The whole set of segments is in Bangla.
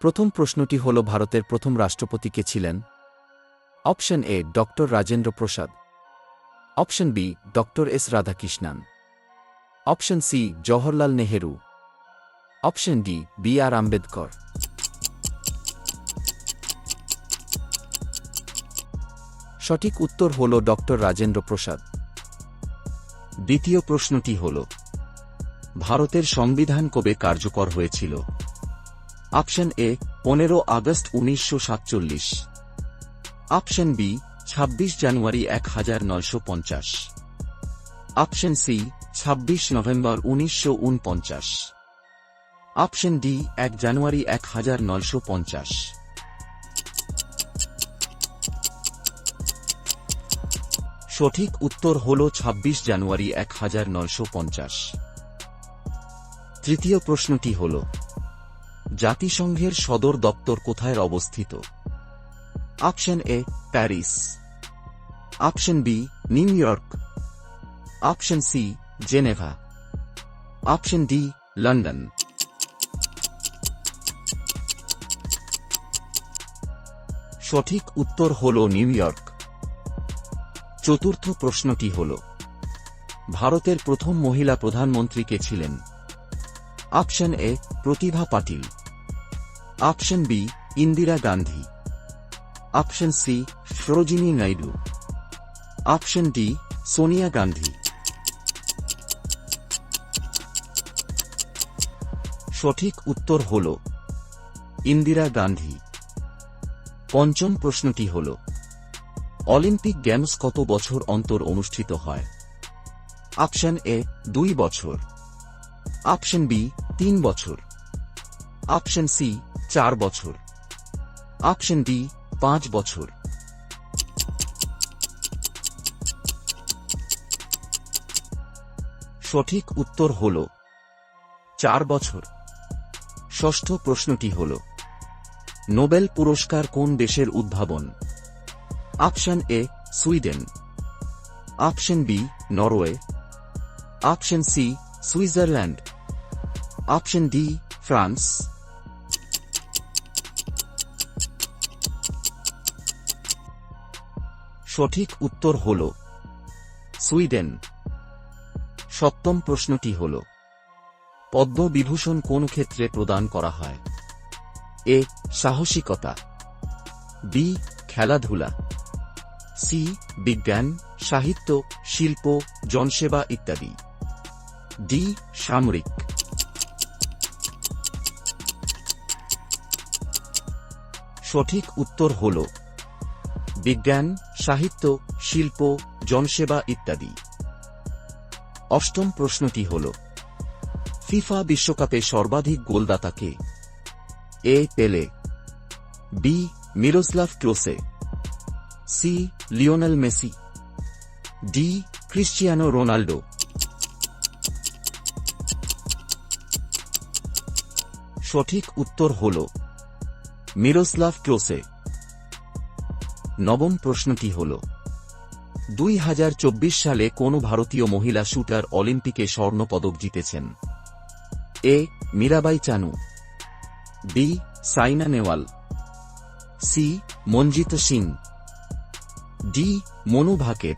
প্রথম প্রশ্নটি হল ভারতের প্রথম রাষ্ট্রপতি কে ছিলেন? Option A doctor Rajendra Prasad. Option B doctor S. Radhakrishnan. Option C, Jawaharlal Nehru. Option D, B R Ambedkar. সঠিক উত্তর হল ডক্টর রাজেন্দ্র প্রসাদ। দ্বিতীয় প্রশ্নটি হল, ভারতের সংবিধান কবে কার্যকর হয়েছিল? অপশন এ পনেরো আগস্ট উনিশশো সাতচল্লিশ। অপশন বি ছাব্বিশ জানুয়ারি এক হাজার নয়শো পঞ্চাশ। অপশন সি ছাব্বিশ নভেম্বর উনিশশো উনপঞ্চাশ। অপশন ডি এক জানুয়ারি এক হাজার নয়শো পঞ্চাশ। সঠিক উত্তর হল ছাব্বিশ জানুয়ারি এক হাজার নয়শো পঞ্চাশ। তৃতীয় প্রশ্নটি হল জাতিসংঘের সদর দপ্তর কোথায় অবস্থিত? Option A, Paris. Option B, New York. Option C, Geneva. Option D, London. সঠিক উত্তর হল নিউ ইয়র্ক। চতুর্থ প্রশ্নটি হল, ভারতের প্রথম মহিলা প্রধানমন্ত্রী কে ছিলেন? Option A Pratibha Patil option B Indira Gandhi option C Sarojini Naidu option D Sonia Gandhi সঠিক উত্তর হল, ইন্দিরা গান্ধী। পঞ্চম প্রশ্নটি হল, অলিম্পিক গেমস কত বছর অন্তর অনুষ্ঠিত হয়? অপশন এ দুই বছর। অপশন বি তিন বছর। অপশন সি চার বছর। অপশন ডি পাঁচ বছর। সঠিক উত্তর হল, চার বছর। ষষ্ঠ প্রশ্নটি হল, নোবেল পুরস্কার কোন দেশের উদ্ভাবন? Option A Sweden. Option B Norway. Option C Switzerland. Option D France সঠিক উত্তর হল সুইডেন। সপ্তম প্রশ্নটি হল পদ্মবিভূষণ কোন ক্ষেত্রে প্রদান করা হয়? এ, সাহসিকতা। বি খেলাধুলা। সি বিজ্ঞান, সাহিত্য, শিল্প, জনসেবা ইত্যাদি। ডি সামরিক। সঠিক উত্তর হল বিজ্ঞান, সাহিত্য, শিল্প, জনসেবা ইত্যাদি। অষ্টম প্রশ্নটি হল, ফিফা বিশ্বকাপে সর্বাধিক গোলদাতা কে A, Pele, B, Miroslav Klose, C, Lionel Messi, D, Cristiano Ronaldo. সঠিক উত্তর হল মিরোস্লাভ ক্লোসে নবম প্রশ্নটি হল? দুই হাজার চব্বিশ সালে কোন ভারতীয় মহিলা শুটার অলিম্পিকে স্বর্ণপদক জিতেছেন? A, Mirabai Chanu. B, Saina Nehwal C Manjit Singh. D, Manu Bhaker.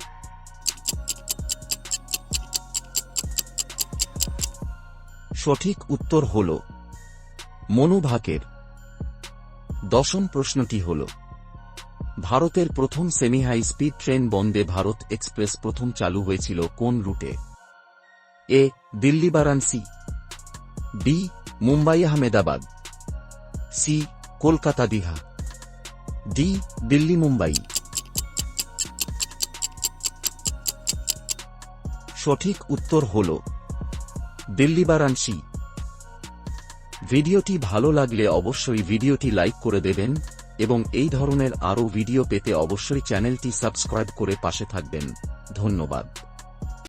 সঠিক উত্তর হল মনু ভাকের। দশম প্রশ্নটি হল, ভারতের প্রথম semi high speed train Vande Bharat express প্রথম চালু হয়েছিল কোন রুটে? A Delhi Varanasi B, Mumbai Ahmedabad, C, Kolkata Digha, D, Delhi Mumbai. সঠিক উত্তর হল দিল্লি বারাণসী ভিডিওটি ভালো লাগলে অবশ্যই ভিডিওটি লাইক করে দেবেন এবং এই ধরনের আরও ভিডিও পেতে অবশ্যই চ্যানেলটি সাবস্ক্রাইব করে পাশে থাকবেন। ধন্যবাদ।